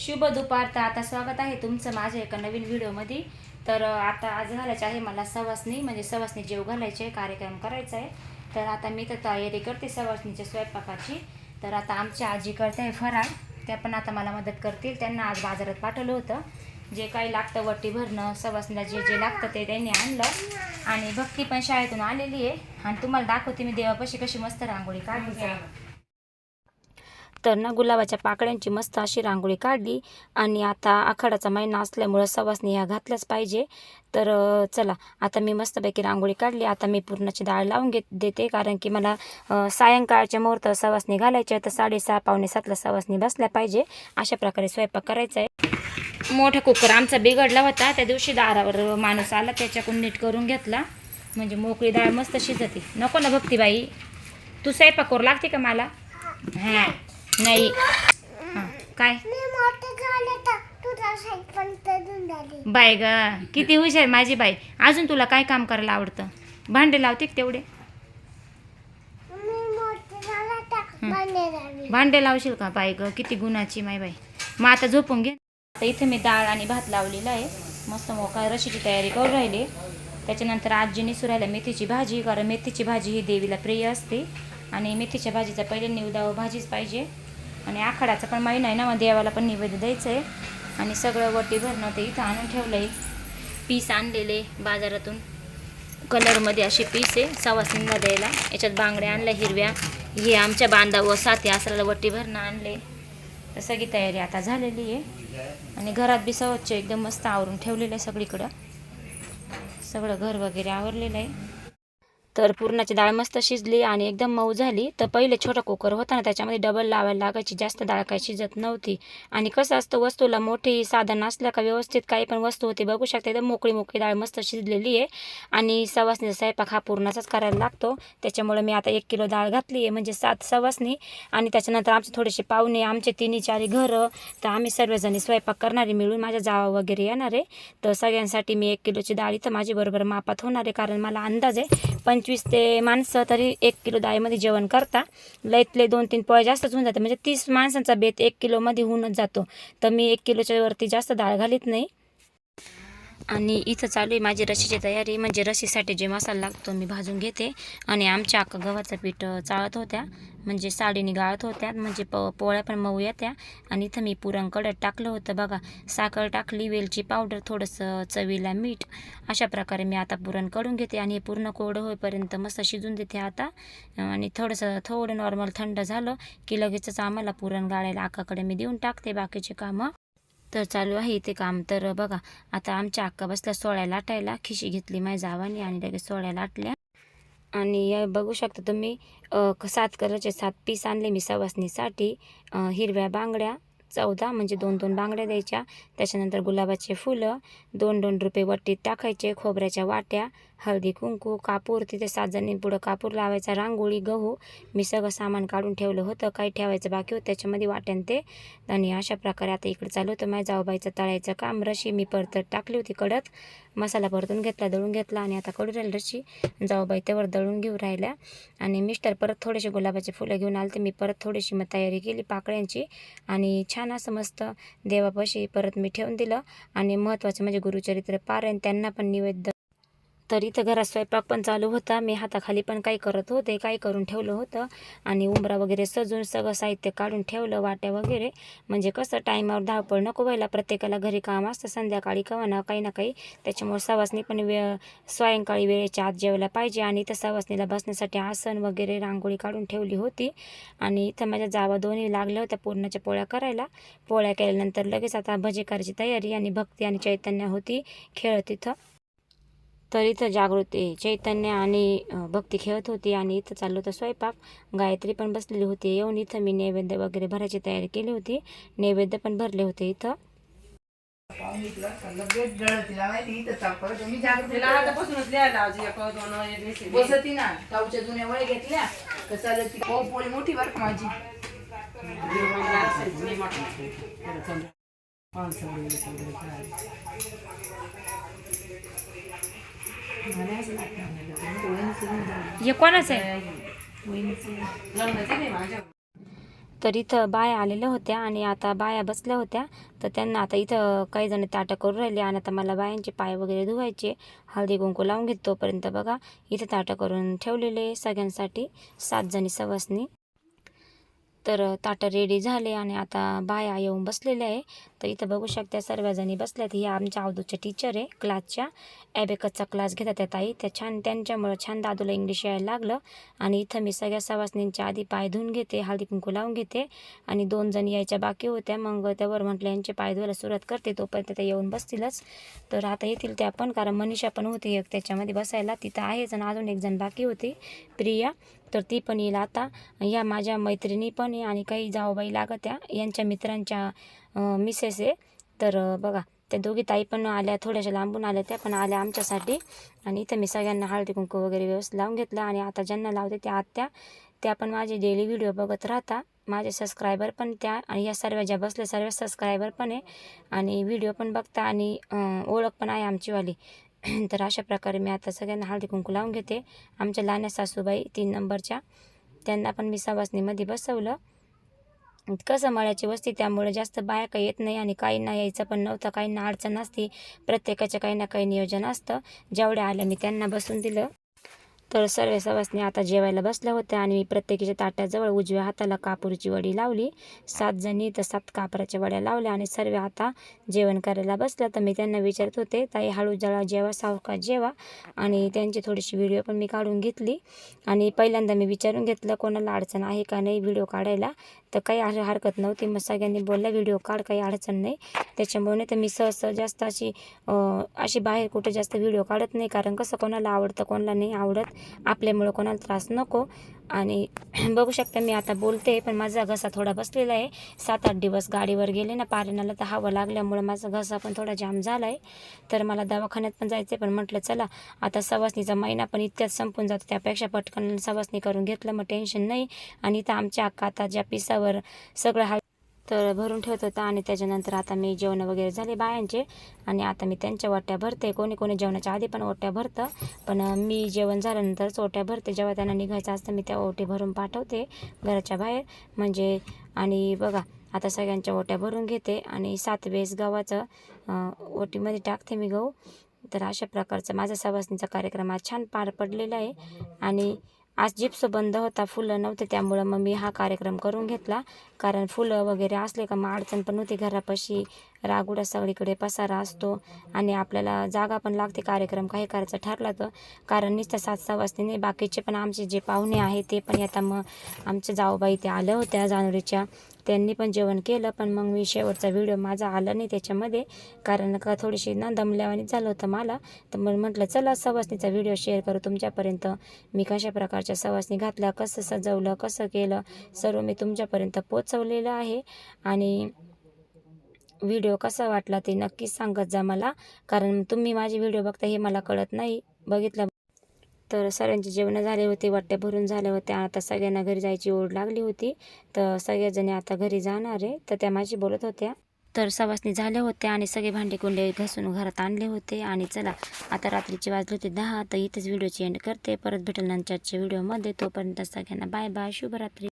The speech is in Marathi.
शुभ दुपार तर आता स्वागत आहे तुमचं माझ्या एका नवीन व्हिडिओमध्ये. तर आता आज घालायचं आहे मला सवासनी म्हणजे सवासनी जेव घालायचे आहे, कार्यक्रम करायचा आहे. तर आता मी तर तयारी करते सवासनीच्या स्वयंपाकाची. तर आता आमची आजी करते आहे फराळ. त्या पण आता मला मदत करतील. त्यांना आज बाजारात पाठवलं होतं. जे काही लागतं वट्टी भरणं सवासनीला जे जे लागतं ते त्यांनी आणलं. आणि भक्ती पण शाळेतून आलेली आहे. आणि तुम्हाला दाखवते मी देवापाशी कशी मस्त रांगोळी काढली तर ना गुलाबाच्या पाकळ्यांची मस्त अशी रांगोळी काढली आणि आता आखाडाचा महिना असल्यामुळं सवासनी ह्या घातल्याच पाहिजे. तर चला आता मी मस्तपैकी रांगोळी काढली. आता मी पूर्णाची डाळ लावून घेत देते. कारण की मला सायंकाळच्या मुहूर्त सवासनी घालायची आहे तर साडेसहा पावणे सातला सवासनी बसल्या पाहिजे. अशा प्रकारे स्वयंपाक करायचा आहे. मोठा कुकर आमचा बिघडला होता. त्या दिवशी दारावर माणूस आला त्याच्याकडून नीट करून घेतला. म्हणजे मोकळी डाळ मस्त शिजते. नको ना भक्तीबाई. तू स्वयंपाक करू लागते का मला? हां. नाही. हां काय? मी मोठे झाले तर तुझा साईड पण तरून झाली. बाय ग किती हुशार माझी बाई. अजून तुला काय काम करायला आवडतं? भांडे लावते का तेवढे? मी मोठे झाले तर भांडे झाली भांडे लावशील का बाई ग? किती गुणाची माय बाई. मग आता झोपून घे. आता इथे मी डाळ आणि भात लावलेला आहे. मस्त मोका रशीची तयारी करून राहिली. त्याच्यानंतर आजीने सुरायला मेथीची भाजी कारण मेथीची भाजी ही देवीला प्रिय असते. आणि मेथीच्या भाजीचा पहिले निवदावं भाजीच पाहिजे. आणि आखाडाचा पण महिना आहे ना मग देवाला पण निवेद्य द्यायचं आहे आणि सगळं वटी भरणं ते इथं आणून ठेवलं आहे पीस आणलेले बाजारातून. कलरमध्ये असे पीस आहे सवासिंदा द्यायला. याच्यात बांगड्या आणल्या हिरव्या. हे आमच्या बांधावं साथी आसराला वट्टी भरणं आणले. तर सगळी तयारी आता झालेली आहे. आणि घरात बी स्वच्छ एकदम मस्त आवरून ठेवलेलं आहे सगळीकडं. सगळं घर वगैरे आवरलेलं आहे. तर पुरणाची डाळ मस्त शिजली आणि एकदम मऊ झाली. तर पहिले छोटा कुकर होता ना त्याच्यामध्ये डबल लावायला लागायची. जास्त डाळ काही शिजत नव्हती. आणि कसं असतं वस्तूला मोठी साधन असल्या का व्यवस्थित काही पण वस्तू होती बघू शकता एकदम मोकळी मोकळी डाळ मस्त शिजलेली आहे. आणि सवासणीचा स्वयंपाक हा पूर्णाचाच करायला लागतो. त्याच्यामुळे मी आता एक किलो डाळ घातली आहे म्हणजे सात सवासणी. आणि त्याच्यानंतर आमचे थोडेसे पाहुणे आमचे तिन्ही चारी घरं. तर आम्ही सर्वजणी स्वयंपाक करणारे मिळून माझ्या जावा वगैरे येणार आहे. तर सगळ्यांसाठी मी एक किलोची डाळ इथं माझी बरोबर मापात होणार आहे कारण मला अंदाज आहे पण पंचवीस ते माणसं तरी एक किलो डाळीमध्ये जेवण करता. लईतले दोन तीन पोळ्या जास्तच होऊन जाते म्हणजे तीस माणसांचा बेत एक किलोमध्ये होऊनच जातो. तर मी एक किलोच्या वरती जास्त डाळ घालीत नाही. आणि इथं चालू आहे माझी रशीची तयारी. म्हणजे रशीसाठी जे मसाला लागतो मी भाजून घेते. आणि आमच्या अक्का गव्हाचं पीठ चाळत होत्या. म्हणजे साडीने गाळत होत्या. म्हणजे प पोळ्या पण मऊ येत्या. आणि इथं मी पुरण कडत टाकलं होतं. बघा साखर टाकली वेलची पावडर थोडंसं चवीला मीठ. अशा प्रकारे मी आता पुरण करून घेते. आणि हे पूर्ण कोरडं होईपर्यंत मस्त शिजून देते आता. आणि थोडंसं थोडं नॉर्मल थंड झालं की लगेचच आम्हाला पुरण गाळायला अक्काकडे मी देऊन टाकते. बाकीचे कामं तर चालू आहे इथे काम. तर बघा आता आमच्या अक्का बसल्या सोळ्या लाटायला. खिशी घेतली माझ्या जावानी आणि लगेच सोळ्या लाटल्या. आणि बघू शकता तुम्ही सात कलरचे सात पीस आणले मी सवासणीसाठी. हिरव्या बांगड्या चौदा म्हणजे दोन दोन बांगड्या द्यायच्या. त्याच्यानंतर गुलाबाचे फुलं दोन दोन रुपये वट्टीत टाकायचे खोबऱ्याच्या वाट्या हळदी कुंकू कापूर. तिथे सात जणी पुढं कापूर लावायचा. रांगोळी गहू मी सगळं सामान काढून ठेवलं होतं. काही ठेवायचं बाकी होतं. त्याच्यामध्ये वाट्यान ते आणि अशा प्रकारे आता इकडे चालू होतं. माझ्या जाऊबाईचं तळायचं काम रशी मी परतत टाकली होती कडत मसाला परतून घेतला दळून घेतला आणि आता कडू राहील रशी. जाऊबाई त्यावर दळून घेऊ राहिल्या. आणि मिस्टर परत थोडेसे गुलाबाचे फुलं घेऊन आले तर मी परत थोडीशी मग तयारी केली पाकळ्यांची. आणि छान असं मस्त देवापाशी परत मी ठेवून दिलं. आणि महत्त्वाचं म्हणजे गुरुचरित्र पारायण. त्यांना पण निवेद्य तर इथं घरात स्वयंपाक पण चालू होता. मी हाताखाली पण काही करत होते काही करून ठेवलं होतं. आणि उंबरा वगैरे सजून सगळं साहित्य काढून ठेवलं वाट्या वगैरे. म्हणजे कसं टाईमावर धावपळ नको व्हायला. प्रत्येकाला घरी काम असतं संध्याकाळी कवा ना काही ना काही. त्याच्यामुळे सवासनी पण वेळ सायंकाळी वेळेच्या आत जेवायला पाहिजे. आणि इथं सवासनीला बसण्यासाठी आसन वगैरे रांगोळी काढून ठेवली होती. आणि इथं माझ्या जावा दोन्ही लागल्या होत्या पूर्णाच्या पोळ्या करायला. पोळ्या केल्यानंतर लगेच आता भजी करायची तयारी आणि भक्ती आणि चैतन्य होती. खेळत तिथं. तर इथं जागृती चैतन्य आणि भक्ती खेळत होती आणि इथं चाललं होतं स्वयंपाक. गायत्री पण बसलेली होती. येऊन इथं मी नैवेद्य वगैरे भरायची तयारी केली होती. नैवेद्य पण भरले होते इथं. बसती ना. जुन्या घेतल्या तर चालत पोळी मोठी बरं का माझी. हे कोणाचं आहे तर इथं बाया आलेल्या होत्या आणि आता बाया बसल्या होत्या. तर त्यांना आता इथं काही जण ताटं करून राहिले आणि आता मला बायांचे पाय वगैरे धुवायचे. हळदी कुंकू लावून घेत तोपर्यंत बघा इथं ताटं करून ठेवलेले सगळ्यांसाठी. सात जणी सवासनी तर ताटं रेडी झाले आणि आता बाया येऊन बसलेल्या आहे. तर इथं बघू शकता सर्वजणी बसल्यात. ही आमच्या अवधूच्या टीचर आहे क्लासच्या ॲबेकसचा क्लास घेतात त्या ताई. त्या छान त्यांच्यामुळं छान दादूला इंग्लिश यायला लागलं. आणि इथं मी सगळ्या सवासनींच्या आधी पाय धुवून घेते हळदी कुंकू लावून घेते. आणि दोन जण यायच्या बाकी होत्या. मग त्यावर म्हटलं यांचे पाय धुवायला सुरुवात करते. तोपर्यंत त्या येऊन बसतीलच. तर आता येतील त्या पण कारण मनीषा पण होती एक. त्याच्यामध्ये बसायला तिथं आहेच. आणि अजून एक जण बाकी होती. प्रिया. तर ती पण येईल आता. या माझ्या मैत्रिणी पण आहे आणि काही जाऊबाई लागत्या. यांच्या मित्रांच्या मिसेस आहे. तर बघा त्या दोघी ताई पण आल्या थोड्याशा लांबून आल्या त्या पण आल्या आमच्यासाठी. आणि इथं मी सगळ्यांना हळदी कुंकू वगैरे व्यवस्थित लावून घेतलं आणि आता ज्यांना लावते त्या आत्या त्या पण माझे डेली व्हिडिओ बघत राहता माझे सबस्क्रायबर पण त्या आणि या सर्व ज्या बसल्या सर्व सबस्क्रायबर पण आहे. आणि व्हिडिओ पण बघता आणि ओळख पण आहे आमचीवाली. तर अशा प्रकारे मी आता सगळ्यांना हळदी कुंकू लावून घेते. आमच्या लहान्या सासूबाई तीन नंबरच्या त्यांना पण मी सवासणीमध्ये बसवलं. कसं मळ्याची वस्ती त्यामुळे जास्त बाया काही येत नाही आणि काही ना यायचं पण नव्हतं काही ना अडचण असती. प्रत्येकाच्या काही ना काही नियोजन असतं. जेवढ्या आलं मी त्यांना बसून दिलं. तर सर्व सवासनी आता जेवायला बसल्या होत्या आणि मी प्रत्येकीच्या ताट्याजवळ उजव्या हाताला कापूरची वडी लावली. सात जणी तर सात कापराच्या वड्या लावल्या आणि सर्व आता जेवण करायला बसल्या. तर मी त्यांना विचारत होते ताई हळू जळा जेवा सावका जेवा. आणि त्यांची थोडीशी व्हिडिओ पण मी काढून घेतली. आणि पहिल्यांदा मी विचारून घेतलं कोणाला अडचण आहे का नाही व्हिडिओ काढायला? तर काही हर- हरकत नव्हती. मग सगळ्यांनी बोलल्या व्हिडिओ काढ काही अडचण नाही. त्याच्यामुळे नाही तर मी सहसा जास्त अशी अशी बाहेर कुठं जास्त व्हिडिओ काढत नाही. कारण कसं कोणाला आवडतं कोणाला नाही आवडत. आपल्यामुळं कोणाला त्रास नको. आणि बघू शकता मी आता बोलते पण माझा घसा थोडा बसलेला आहे. सात आठ दिवस गाडीवर गेले ना पालनाला तर हवं लागल्यामुळं माझा घसा पण थोडा जाम झाला आहे तर मला दवाखान्यात पण जायचं आहे पण म्हटलं चला आता सवासणीचा महिना पण इतक्यात संपून जातो त्यापेक्षा पटकन सवासणी करून घेतलं मग टेन्शन नाही. आणि इथं आमच्या अक्का आता ज्या पिसावर सगळं हा तर भरून ठेवत होता आणि त्याच्यानंतर आता मी जेवण वगैरे झाले बायांचे. आणि आता मी त्यांच्या ओट्या भरते. कोणी कोणी जेवणाच्या आधी पण ओट्या भरतं. पण मी जेवण झाल्यानंतरच ओट्या भरते. जेव्हा त्यांना निघायचं असतं मी त्या ओटी भरून पाठवते घराच्या बाहेर. म्हणजे आणि बघा आता सगळ्यांच्या ओट्या भरून घेते. आणि सात वेळेस गव्हाचं ओटीमध्ये टाकते मी गहू. तर अशा प्रकारचा माझा सवासणीचा कार्यक्रम आज छान पार पडलेला आहे. आणि आज जिप्स बंद होता फुलं नव्हते त्यामुळं मग मी हा कार्यक्रम करून घेतला. कारण फुलं वगैरे असले का मग अडचण पण होती घरापाशी. रागुडा सगळीकडे पसारा असतो आणि आपल्याला जागा पण लागते. कार्यक्रम काही करायचा ठरला तर. कारण नुसतं सात सहा वाजता बाकीचे पण आमचे जे पाहुणे आहेत ते पण आता मग आमच्या जाऊबाई ते आल्या होत्या जानेवारीच्या. त्यांनी पण जेवण केलं पण मग मी शेवटचा व्हिडिओ माझा आला नाही त्याच्यामध्ये. कारण का थोडीशी ना दमल्यावानी झालं होतं मला. तर मग म्हटलं चला सवासणीचा व्हिडिओ शेअर करू तुमच्यापर्यंत. मी कशा प्रकारच्या सवासणी घातल्या कसं सजवलं कसं केलं सर्व मी तुमच्यापर्यंत पोचवलेलं आहे. आणि व्हिडिओ कसा वाटला ते नक्कीच सांगत जा मला. कारण तुम्ही माझे व्हिडिओ बघता हे मला कळत नाही. बघितलं तर सगळ्यांचे जेवणं झाले होते वाट्या भरून झाल्या होत्या. आता सगळ्यांना घरी जायची ओढ लागली होती. तर सगळ्याजणी आता घरी जाणार आहे. तर त्या माझी बोलत होत्या. तर सवासणी झाल्या होत्या आणि सगळे भांडे कुंडे घासून घरात आणले होते. आणि चला आता रात्रीचे वाजले होते दहा. तर इथेच व्हिडिओची एंड करते. परत भेटेल नंतरच्या व्हिडिओमध्ये तोपर्यंत सगळ्यांना बाय बाय शुभरात्री.